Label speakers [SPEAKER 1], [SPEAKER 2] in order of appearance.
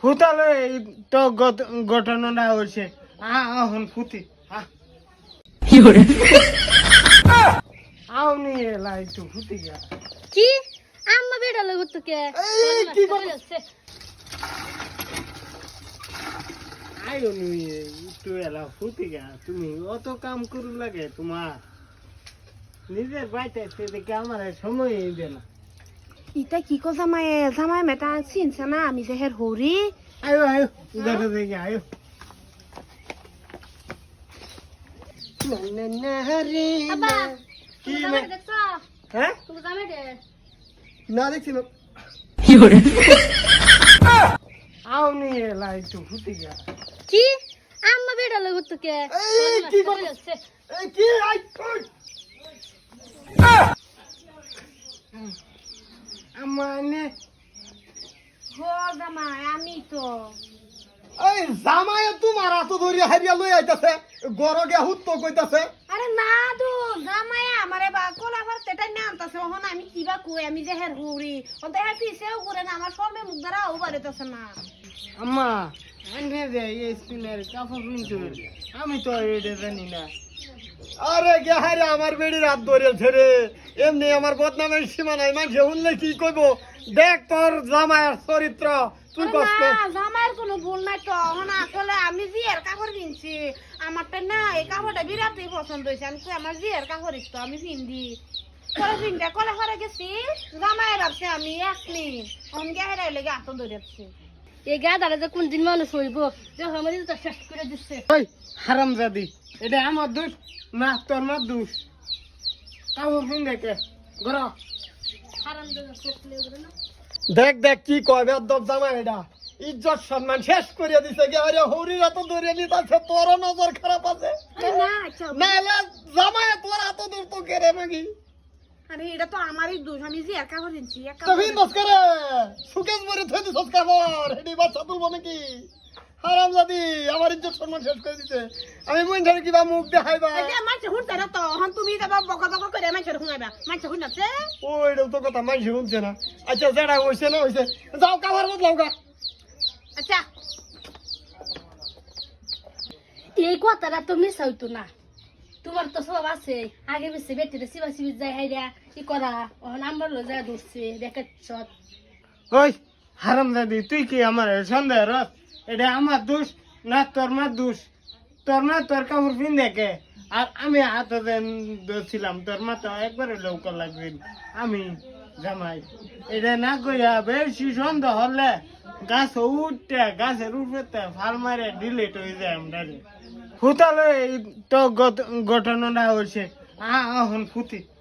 [SPEAKER 1] ফুতালে তো হয়েছে। ফুতি। আও নিয়ে এলাই তো ফুতি গা
[SPEAKER 2] কি? আম্মা বেড়া লোক তোকে।
[SPEAKER 1] এই, কি বলো? আয়ো নিয়ে একটু এলা ফুতি গা তুমি অত কাম করু লাগে তোমার। নিজের বাড়িতে আমার সময় দে
[SPEAKER 3] ইতা কি কো জামাই জামাই মেটা চিনছে না আমি যে হের হরি
[SPEAKER 1] আয়ো আয়ো দেখে দেখে আয়ো। না, না। কি মে?
[SPEAKER 2] দেখছ?
[SPEAKER 1] হ্যাঁ
[SPEAKER 2] তুমি জামে দে।
[SPEAKER 1] না দেখছি না আও নিয়ে এলাই তো ফুটি গা
[SPEAKER 2] কি? আম্মা
[SPEAKER 1] এই, কি? এই কি? আই ওই। আমার নে
[SPEAKER 3] হো জামাই আমি তো।
[SPEAKER 1] এই জামাই তোমার এত ধরে হারিয়া লই আইতাছে গরগে হুত্ত কইতাছে।
[SPEAKER 3] আরে না দু জামাই আমারে বা কোলা ভার তেটা না আনতাছে ওহন আমি কিবা কই আমি যে হের হের পিছেও না আমার মুখ দ্বারা ও বাড়িতেছে না।
[SPEAKER 1] আম্মা আনে দে এই স্পিনের কাপড় কিনতে আমি তো এটা জানি না। আরে গেহারে আমার বেড়ি রাত ধরেছে রে এমনি আমার বদনামের সীমা নাই। মানুষে শুনলে কি কইব? দেখ তোর জামাইয়ের চরিত্র। তুই কষ্ট।
[SPEAKER 3] না কোনো ভুল নাই তো। ওহন আসলে আমি জি এর কাপড় কিনছি। আমারটা না এই কাপড়টা বিরাটই পছন্দ হয়েছে। আমি আমার কাপড় তো আমি কলে গেছি? আমি একলি অন গেহারে লেগে আত ধরেছি
[SPEAKER 2] এই যে কোন দিন মানুষ হইব। যে আমার তো শেষ করে দিচ্ছে
[SPEAKER 1] ওই এটা আমার দোষ না তোর না দোষ। দেখে দেখ দেখ কি কয় দপ জামা এটা। ইজ্জত সম্মান শেষ করিয়া দিছে গে। আরে হরিরা তো ধরে নিতাছে তোর নজর খারাপ আছে
[SPEAKER 3] আরে না আচ্ছা
[SPEAKER 1] না এলে জামাই তোর এত দূর তো কেড়ে নাকি
[SPEAKER 3] আরে এটা তো আমারই দোষ আমি যে একা করে একা
[SPEAKER 1] তো ভিন বস করে? সুকেশ মরে থই দিছস কাপড় হেডি বাচ্চা তুলবো নাকি হারাম জাদি আমার ইজ্জত সম্মান শেষ করে দিছে। আমি ধরে কিবা মুখ দেখাইবা।
[SPEAKER 3] এই যে মাছ হুঁড়তে না তো হন তুমি যাবা বকা বকা করে মাছ হুঁড়াইবা মাছ হুঁড়াচ্ছে
[SPEAKER 1] ওই তো কথা মাইছে শুনছে না। আচ্ছা যেটা হইছে না হইছে যাও কাপড় বদলাও গা।
[SPEAKER 3] আচ্ছা।
[SPEAKER 2] এই কথাটা তো মিস হইতো না। তোমার তো সব আছে। আগে বেশি বেটিতে সিবা সিবি যাই হাইরা, কি করা? ও নাম্বার লো যায় ধরছে চট
[SPEAKER 1] ওই, হারাম দাদি তুই কি আমার সন্দেহ রস? এটা আমার দোষ, না তোর মা দোষ। তোর মা তোর কাপড় পিন দেখে আর আমি হাতে ছিলাম তোর মা তো একবারে লৌকা লাগবে। আমি জামাই, এটা না কইয়া বেশি সন্দেহ হলে গাছ উঠতে গাছের উপরে ফাল মারে ডিলেট হয়ে যায় আমরা ফুতালে এই তো গত- ঘটনাটা হয়েছে আহ এখন ফুতি আহ